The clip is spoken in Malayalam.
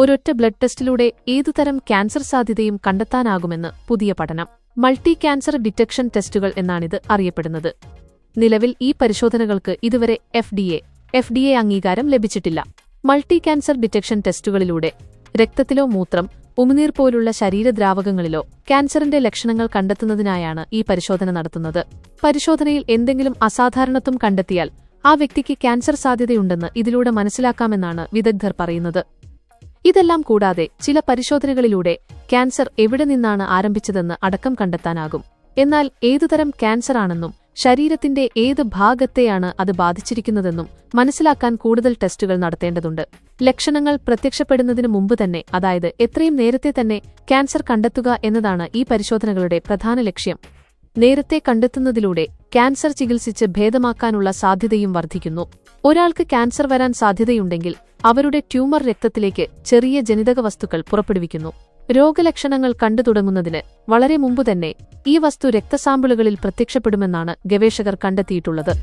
ഒരൊറ്റ ബ്ലഡ് ടെസ്റ്റിലൂടെ ഏതുതരം ക്യാൻസർ സാധ്യതയും കണ്ടെത്താനാകുമെന്ന് പുതിയ പഠനം. മൾട്ടി ക്യാൻസർ ഡിറ്റക്ഷൻ ടെസ്റ്റുകൾ എന്നാണിത് അറിയപ്പെടുന്നത്. നിലവിൽ ഈ പരിശോധനകൾക്ക് ഇതുവരെ F D A F D A അംഗീകാരം ലഭിച്ചിട്ടില്ല. മൾട്ടി ക്യാൻസർ ഡിറ്റക്ഷൻ ടെസ്റ്റുകളിലൂടെ രക്തത്തിലോ മൂത്രം ഉമിനീർ പോലുള്ള ശരീരദ്രാവകങ്ങളിലോ ക്യാൻസറിന്റെ ലക്ഷണങ്ങൾ കണ്ടെത്തുന്നതിനായാണ് ഈ പരിശോധന നടത്തുന്നത്. പരിശോധനയിൽ എന്തെങ്കിലും അസാധാരണത്വം കണ്ടെത്തിയാൽ ആ വ്യക്തിക്ക് ക്യാൻസർ സാധ്യതയുണ്ടെന്ന് ഇതിലൂടെ മനസ്സിലാക്കാമെന്നാണ് വിദഗ്ധർ പറയുന്നത്. ഇതെല്ലാം കൂടാതെ ചില പരിശോധനകളിലൂടെ ക്യാൻസർ എവിടെ നിന്നാണ് ആരംഭിച്ചതെന്ന് അടക്കം കണ്ടെത്താനാകും. എന്നാൽ ഏതുതരം ക്യാൻസർ ആണെന്നും ശരീരത്തിന്റെ ഏത് ഭാഗത്തെയാണ് അത് ബാധിച്ചിരിക്കുന്നതെന്നും മനസ്സിലാക്കാൻ കൂടുതൽ ടെസ്റ്റുകൾ നടത്തേണ്ടതുണ്ട്. ലക്ഷണങ്ങൾ പ്രത്യക്ഷപ്പെടുന്നതിന് മുമ്പ് തന്നെ അതായത് എത്രയും നേരത്തെ തന്നെ ക്യാൻസർ കണ്ടെത്തുക എന്നതാണ് ഈ പരിശോധനകളുടെ പ്രധാന ലക്ഷ്യം. നേരത്തെ കണ്ടെത്തുന്നതിലൂടെ ക്യാൻസർ ചികിത്സിച്ച് ഭേദമാക്കാനുള്ള സാധ്യതയും വർദ്ധിക്കുന്നു. ഒരാൾക്ക് ക്യാൻസർ വരാൻ സാധ്യതയുണ്ടെങ്കിൽ അവരുടെ ട്യൂമർ രക്തത്തിലേക്ക് ചെറിയ ജനിതക വസ്തുക്കൾ പുറപ്പെടുവിക്കുന്നു. രോഗലക്ഷണങ്ങൾ കണ്ടു തുടങ്ങുന്നതിന് വളരെ മുമ്പ് തന്നെ ഈ വസ്തു രക്തസാമ്പിളുകളിൽ പ്രത്യക്ഷപ്പെടുമെന്നാണ് ഗവേഷകർ കണ്ടെത്തിയിട്ടുള്ളത്.